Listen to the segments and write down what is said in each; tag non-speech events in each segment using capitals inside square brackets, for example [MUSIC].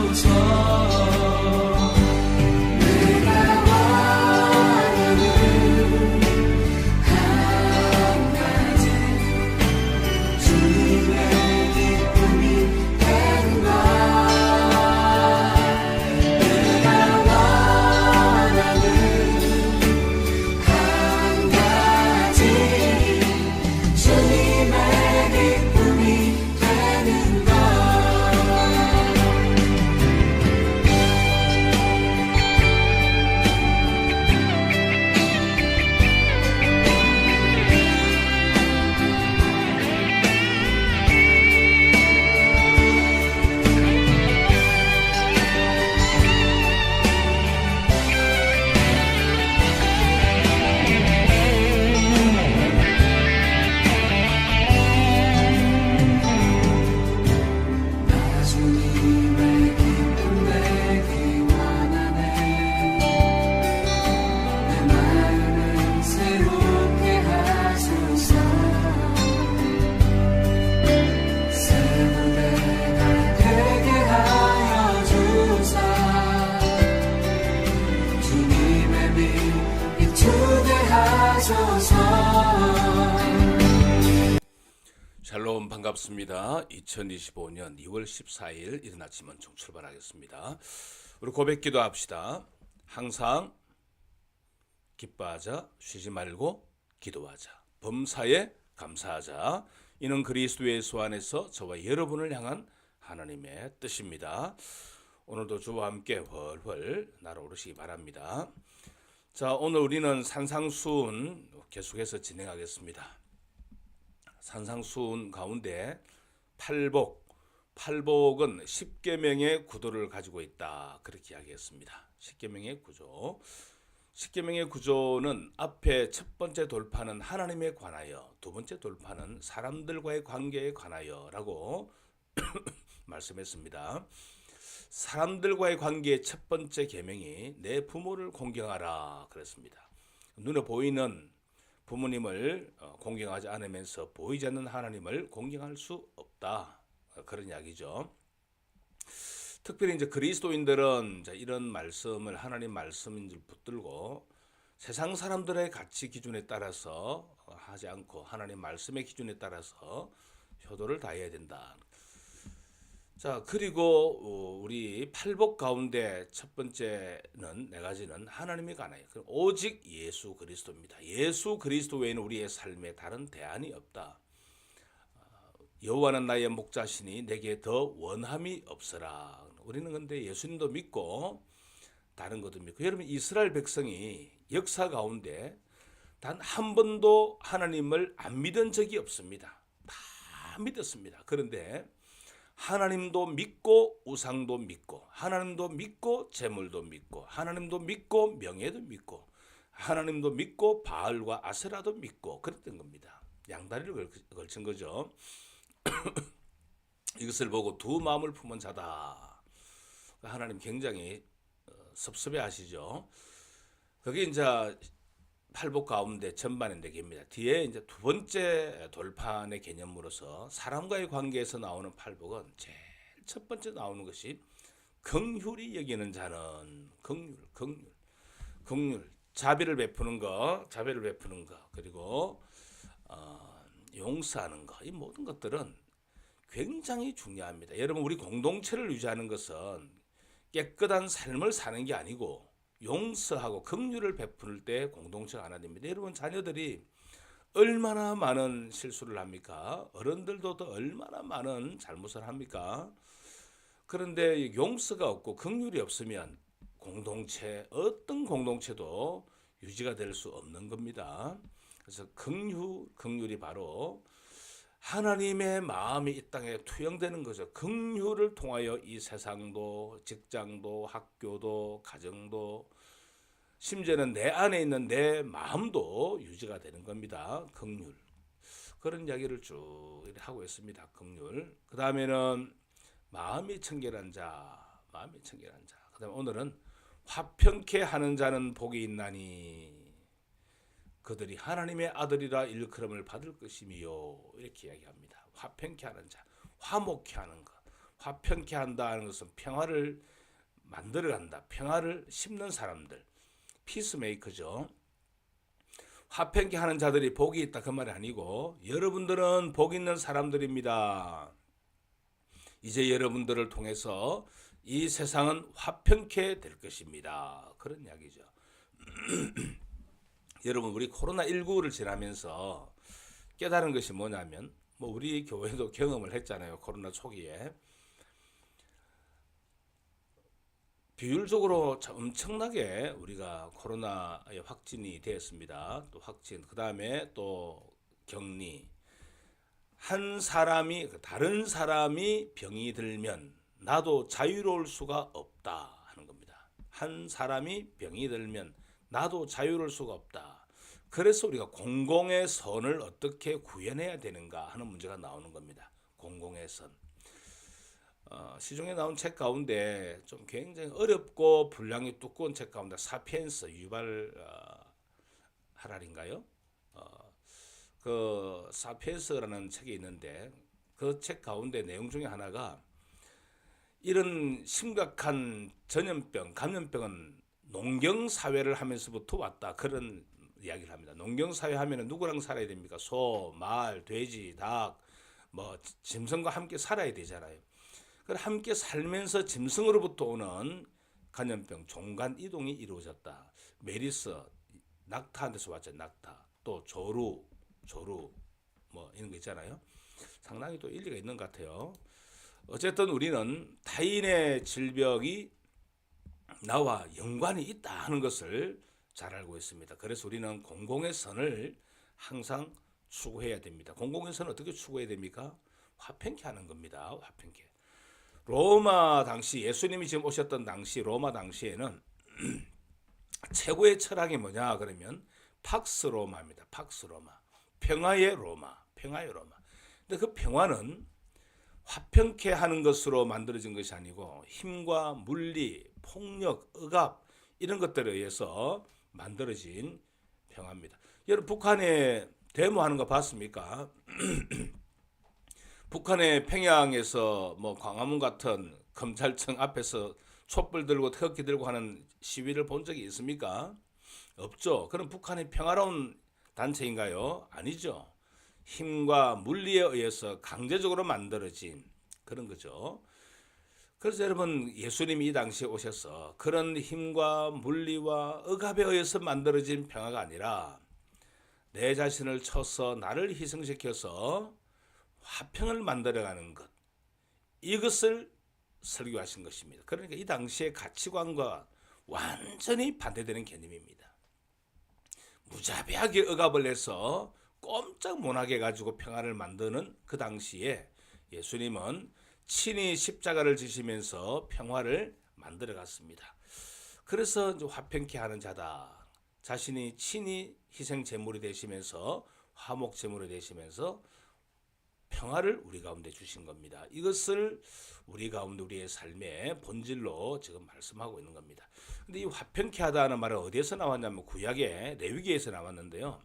하소 반갑습니다. 2025년 2월 14일 이른 아침 원총 출발하겠습니다. 우리 고백 기도 합시다. 항상 기뻐하자 쉬지 말고 기도하자 범사에 감사하자 이는 그리스도 예수 안에서 저와 여러분을 향한 하나님의 뜻입니다. 오늘도 주와 함께 훨훨 날아오르시기 바랍니다. 자 오늘 우리는 산상수훈 계속해서 진행하겠습니다. 산상수훈 가운데 팔복, 팔복은 십계명의 구도를 가지고 있다 그렇게 이야기했습니다. 십계명의 구조. 십계명의 구조는 앞에 첫 번째 돌파는 하나님에 관하여, 두 번째 돌파는 사람들과의 관계에 관하여라고 [COUGHS] 말씀했습니다. 사람들과의 관계의 첫 번째 계명이 내 부모를 공경하라 그랬습니다. 눈에 보이는 부모님을 어, 공경하지 않으면서 보이지 않는 하나님을 공경할 수 없다. 어, 그런 이야기죠. 특별히 이제 그리스도인들은 이런 말씀을 하나님 말씀인 줄 붙들고 세상 사람들의 가치 기준에 따라서 어, 하지 않고 하나님 말씀의 기준에 따라서 효도를 다해야 된다. 자 그리고 어, 우리 팔복 가운데 첫 번째는 네 가지는 하나님이 그 오직 예수 그리스도입니다. 예수 그리스도 외에는 우리의 삶에 다른 대안이 없다. 어, 여호와는 나의 목자시니 내게 더 원함이 없어라. 우리는 근데 예수님도 믿고 다른 것도 믿고 여러분 이스라엘 백성이 역사 가운데 단 한 번도 하나님을 안 믿은 적이 없습니다. 다 믿었습니다. 그런데 하나님도 믿고 우상도 믿고 하나님도 믿고 재물도 믿고 하나님도 믿고 명예도 믿고 하나님도 믿고 바알과 아세라도 믿고 그랬던 겁니다. 양다리를 걸- 걸친 거죠. [CLEARS THROAT] 이것을 보고 두 마음을 품은 자다. 하나님 굉장히 어, 섭섭해 하시죠. 그게 이제 팔복 가운데 전반의 내기입니다. 뒤에 이제 두 번째 돌판의 개념으로서 사람과의 관계에서 나오는 팔복은 제일 첫 번째 나오는 것이 긍휼히 여기는 자는 긍휼, 긍휼, 긍휼, 자비를 베푸는 거, 자비를 베푸는 거, 그리고 어, 용서하는 거, 이 모든 것들은 굉장히 중요합니다. 여러분 우리 공동체를 유지하는 것은 깨끗한 삶을 사는 게 아니고 용서하고 긍휼을 베풀 때 공동체가 하나 됩니다. 여러분 자녀들이 얼마나 많은 실수를 합니까? 어른들도 또 얼마나 많은 잘못을 합니까? 그런데 용서가 없고 긍휼이 없으면 공동체 어떤 공동체도 유지가 될 수 없는 겁니다. 그래서 긍휼 긍휼이 바로 하나님의 마음이 이 땅에 투영되는 거죠. 긍휼을 통하여 이 세상도 직장도 학교도 가정도 심지어는 내 안에 있는 내 마음도 유지가 되는 겁니다. 긍휼. 그런 이야기를 쭉 하고 있습니다. 긍휼. 그 다음에는 마음이 청결한 자, 마음이 청결한 자. 그 다음에 오늘은 화평케 하는 자는 복이 있나니 그들이 하나님의 아들이라 일컬음을 받을 것이미요 이렇게 이야기합니다. 화평케 하는 자, 화목케 하는 것, 화평케 한다는 것은 평화를 만들어 간다, 평화를 심는 사람들, 피스메이커죠. 화평케 하는 자들이 복이 있다 그 말이 아니고 여러분들은 복 있는 사람들입니다. 이제 여러분들을 통해서 이 세상은 화평케 될 것입니다. 그런 이야기죠. [CLEARS THROAT] 여러분 우리 코로나 19를 지나면서 깨달은 것이 뭐냐면 뭐 우리 교회도 경험을 했잖아요. 코로나 초기에 비율적으로 참 엄청나게 우리가 코로나에 확진이 되었습니다. 또 확진 그 다음에 또 격리 한 사람이 다른 사람이 병이 들면 나도 자유로울 수가 없다 하는 겁니다. 한 사람이 병이 들면 나도 자유로울 수가 없다. 그래서 우리가 공공의 선을 어떻게 구현해야 되는가 하는 문제가 나오는 겁니다. 공공의 선. 어, 시중에 나온 책 가운데 좀 굉장히 어렵고 분량이 두꺼운 책 가운데 사피엔스 유발 어, 하랄인가요? 어, 그 사피엔스라는 책이 있는데 그 책 가운데 내용 중에 하나가 이런 심각한 전염병, 감염병은 농경 사회를 하면서부터 왔다 그런 이야기를 합니다. 농경 사회 하면은 누구랑 살아야 됩니까? 소, 말, 돼지, 닭, 뭐 짐승과 함께 살아야 되잖아요. 그 함께 살면서 짐승으로부터 오는 감염병, 종간 이동이 이루어졌다. 메리스, 낙타한테서 왔죠. 낙타. 또 조루, 조루, 뭐 이런 거 있잖아요. 상당히 또 일리가 있는 것 같아요. 어쨌든 우리는 타인의 질병이 나와 연관이 있다 하는 것을 잘 알고 있습니다. 그래서 우리는 공공의 선을 항상 추구해야 됩니다. 공공의 선을 어떻게 추구해야 됩니까? 화평케 하는 겁니다. 화평케. 로마 당시 예수님이 지금 오셨던 당시 로마 당시에는 [CLEARS THROAT] 최고의 철학이 뭐냐 그러면 팍스 로마입니다. 팍스 로마. 평화의 로마. 평화의 로마. 근데 그 평화는 화평케 하는 것으로 만들어진 것이 아니고 힘과 물리, 폭력, 억압 이런 것들에 의해서 만들어진 평화입니다. 여러분 북한에 데모하는 거 봤습니까? [CLEARS THROAT] 북한의 평양에서 뭐 광화문 같은 검찰청 앞에서 촛불 들고 태극기 들고 하는 시위를 본 적이 있습니까? 없죠. 그럼 북한이 평화로운 단체인가요? 아니죠. 힘과 물리에 의해서 강제적으로 만들어진 그런 거죠. 그래서 여러분 예수님이 이 당시에 오셔서 그런 힘과 물리와 억압에 의해서 만들어진 평화가 아니라 내 자신을 쳐서 나를 희생시켜서 화평을 만들어가는 것 이것을 설교하신 것입니다. 그러니까 이 당시의 가치관과 완전히 반대되는 개념입니다. 무자비하게 억압을 해서 꼼짝 못하게 가지고 평화를 만드는 그 당시에 예수님은 친히 십자가를 지시면서 평화를 만들어 갔습니다. 그래서 화평케 하는 자다. 자신이 친히 희생 제물이 되시면서 화목 제물이 되시면서 평화를 우리 가운데 주신 겁니다. 이것을 우리 가운데 우리의 삶의 본질로 지금 말씀하고 있는 겁니다. 근데 이 화평케 하다는 말은 어디에서 나왔냐면 구약의 레위기에서 나왔는데요.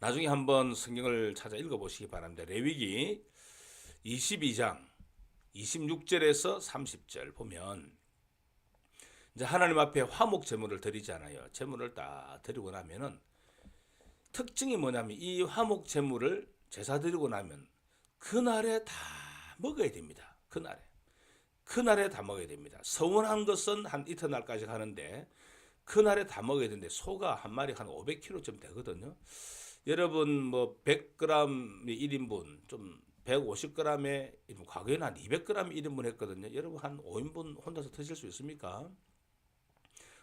나중에 한번 성경을 찾아 읽어 보시기 바랍니다. 레위기 22장 26절에서 30절 보면 이제 하나님 앞에 화목 제물을 드리잖아요. 제물을 딱 드리고 나면은 특징이 뭐냐면 이 화목 제물을 제사 드리고 나면 그날에 다 먹어야 됩니다. 그날에. 그날에 다 먹어야 됩니다. 서운한 것은 한 이튿날까지 하는데 그날에 다 먹어야 되는데 소가 한 마리 한 500kg쯤 되거든요. 여러분 뭐 100g 1인분 좀 150g에 과거에는 한 200g 1인분 했거든요. 여러분 한 5인분 혼자서 드실 수 있습니까?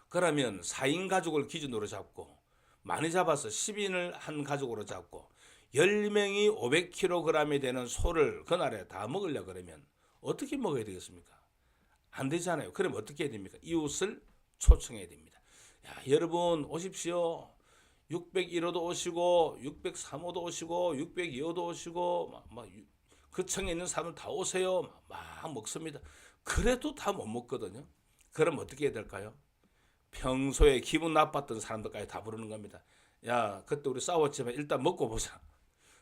그러면 4인 가족을 기준으로 잡고 많이 잡아서 10인을 한 가족으로 잡고 10명이 500kg이 되는 소를 그날에 다 먹으려 그러면 어떻게 먹어야 되겠습니까? 안 되잖아요. 그럼 어떻게 해야 됩니까? 이웃을 초청해야 됩니다. 야, 여러분 오십시오. 601호도 오시고 603호도 오시고 602호도 오시고 막, 막그 청에 있는 사람들 다 오세요. 막, 막 먹습니다. 그래도 다 못 먹거든요. 그럼 어떻게 해야 될까요? 평소에 기분 나빴던 사람들까지 다 부르는 겁니다. 야 그때 우리 싸웠지만 일단 먹고 보자.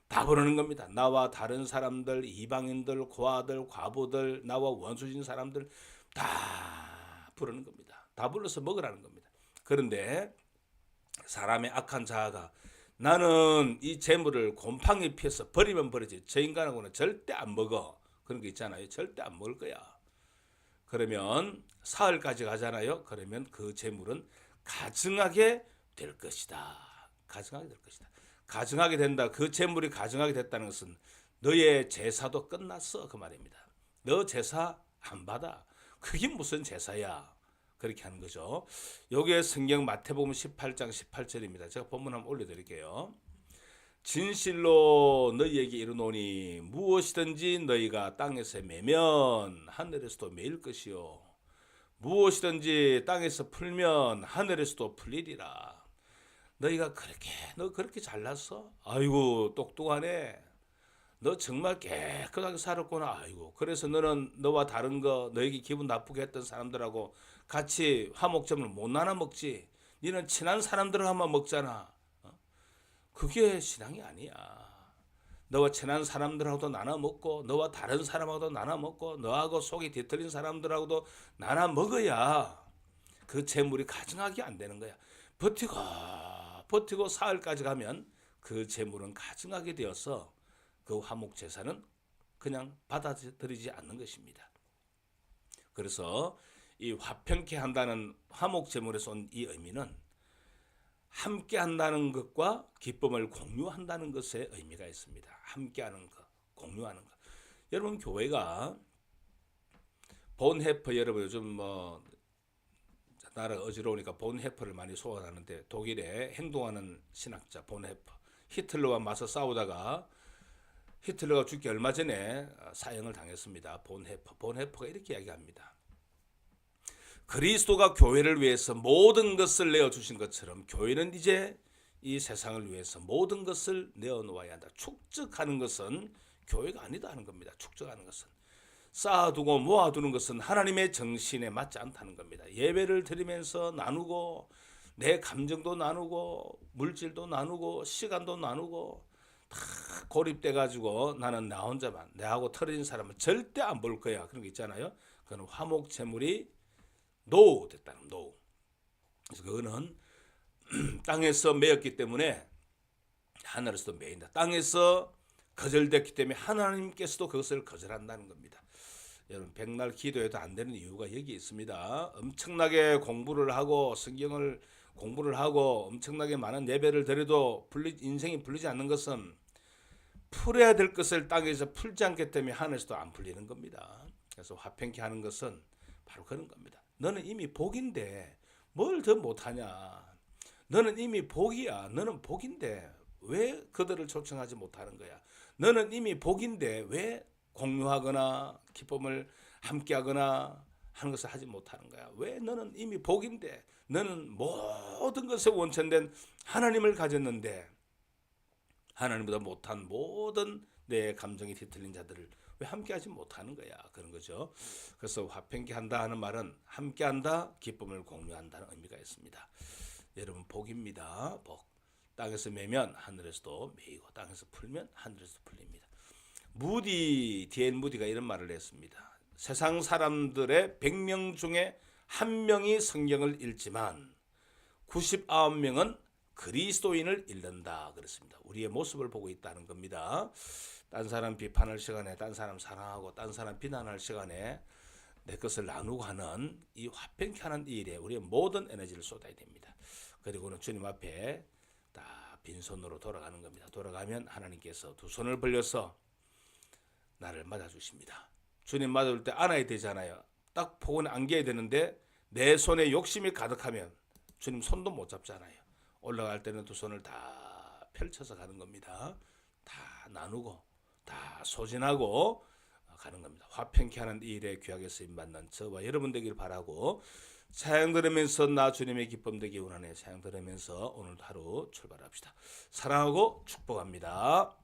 다 부르는 겁니다. 나와 다른 사람들, 이방인들, 고아들, 과부들, 나와 원수진 사람들 다 부르는 겁니다. 다 불러서 먹으라는 겁니다. 그런데 사람의 악한 자아가 나는 이 재물을 곰팡이 피해서 버리면 버리지. 저 인간하고는 절대 안 먹어. 그런 거 있잖아요. 절대 안 먹을 거야. 그러면 사흘까지 가잖아요. 그러면 그 재물은 가증하게 될 것이다. 가증하게 될 것이다. 가증하게 된다. 그 재물이 가증하게 됐다는 것은 너의 제사도 끝났어. 그 말입니다. 너 제사 안 받아. 그게 무슨 제사야. 그렇게 하는 거죠. 여기에 성경 마태복음 18장 18절입니다. 제가 본문 한번 올려드릴게요. 진실로 너희에게 이르노니 무엇이든지 너희가 땅에서 매면 하늘에서도 매일 것이요 무엇이든지 땅에서 풀면 하늘에서도 풀리리라. 너희가 그렇게 너 그렇게 잘났어? 아이고 똑똑하네. 너 정말 깨끗하게 살았구나. 아이고 그래서 너는 너와 다른 거 너에게 기분 나쁘게 했던 사람들하고 같이 화목점을 못 나눠 먹지. 너는 친한 사람들하고만 먹잖아. 어? 그게 신앙이 아니야. 너와 친한 사람들하고도 나눠 먹고 너와 다른 사람하고도 나눠 먹고 너하고 속이 뒤틀린 사람들하고도 나눠 먹어야 그 재물이 가증하게 안 되는 거야. 버티고 버티고 사흘까지 가면 그 재물은 가증하게 되어서 그 화목 제사는 그냥 받아들이지 않는 것입니다. 그래서 이 화평케 한다는 화목 제물에서 온 이 의미는 함께 한다는 것과 기쁨을 공유한다는 것에 의미가 있습니다. 함께 하는 것, 공유하는 것. 여러분 교회가 본해퍼 여러분 요즘 뭐 나라가 어지러우니까 본해퍼를 많이 소환하는데 독일에 행동하는 신학자 본해퍼 히틀러와 맞서 싸우다가 히틀러가 죽기 얼마 전에 사형을 당했습니다. 본해퍼 본해퍼가 이렇게 이야기합니다. 그리스도가 교회를 위해서 모든 것을 내어 주신 것처럼 교회는 이제 이 세상을 위해서 모든 것을 내어 놓아야 한다. 축적하는 것은 교회가 아니다 하는 겁니다. 축적하는 것은 쌓아두고 모아두는 것은 하나님의 정신에 맞지 않다는 겁니다. 예배를 드리면서 나누고 내 감정도 나누고 물질도 나누고 시간도 나누고 다 고립돼 가지고 나는 나 혼자만 내하고 틀어진 사람은 절대 안 볼 거야 그런 거 있잖아요. 그건 화목 제물이 노 됐다는 노. 그래서 그거는 [CLEARS THROAT] 땅에서 매였기 때문에 하늘에서도 매인다. 땅에서 거절됐기 때문에 하나님께서도 그것을 거절한다는 겁니다. 여러분 백날 기도해도 안 되는 이유가 여기 있습니다. 엄청나게 공부를 하고 성경을 공부를 하고 엄청나게 많은 예배를 드려도 풀리, 인생이 풀리지 않는 것은 풀어야 될 것을 땅에서 풀지 않기 때문에 하늘에서도 안 풀리는 겁니다. 그래서 화평케 하는 것은 바로 그런 겁니다. 너는 이미 복인데 뭘 더 못하냐? 너는 이미 복이야. 너는 복인데 왜 그들을 초청하지 못하는 거야? 너는 이미 복인데 왜 공유하거나 기쁨을 함께하거나 하는 것을 하지 못하는 거야? 왜 너는 이미 복인데 너는 모든 것에 원천된 하나님을 가졌는데 하나님보다 못한 모든 내 감정이 뒤틀린 자들을 왜 함께하지 못하는 거야 그런 거죠. 그래서 화평케 한다 하는 말은 함께한다, 기쁨을 공유한다는 의미가 있습니다. 여러분 복입니다. 복. 땅에서 매면 하늘에서도 매이고 땅에서 풀면 하늘에서 풀립니다. 무디 디엔 무디가 이런 말을 했습니다. 세상 사람들의 100명 중에 한 명이 성경을 읽지만 99명은 그리스도인을 읽는다 그랬습니다. 우리의 모습을 보고 있다는 겁니다. 딴 사람 비판할 시간에 딴 사람 사랑하고 딴 사람 비난할 시간에 내 것을 나누고 하는 이 화평케 하는 일에 우리의 모든 에너지를 쏟아야 됩니다. 그리고는 주님 앞에 다 빈손으로 돌아가는 겁니다. 돌아가면 하나님께서 두 손을 벌려서 나를 맞아주십니다. 주님 맞아줄 때 안아야 되잖아요. 딱 폭은 안겨야 되는데 내 손에 욕심이 가득하면 주님 손도 못 잡잖아요. 올라갈 때는 두 손을 다 펼쳐서 가는 겁니다. 다 나누고 다 소진하고 가는 겁니다. 화평케 하는 이 일에 귀하게 쓰임 받는 저와 여러분 되길 바라고 사양 들으면서 나 주님의 기쁨 되기 원하네. 사양 들으면서 오늘 하루 출발합시다. 사랑하고 축복합니다.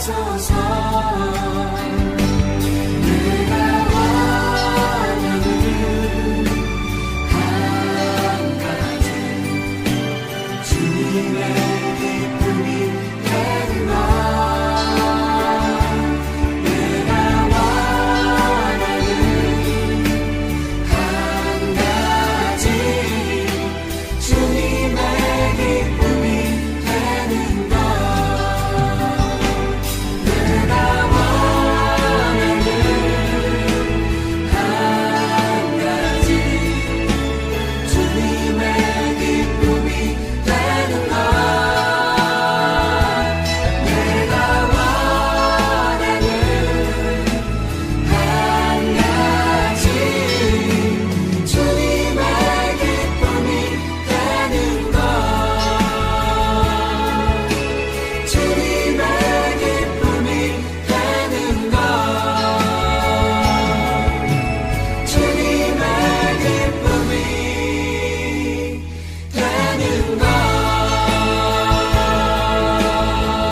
so slow.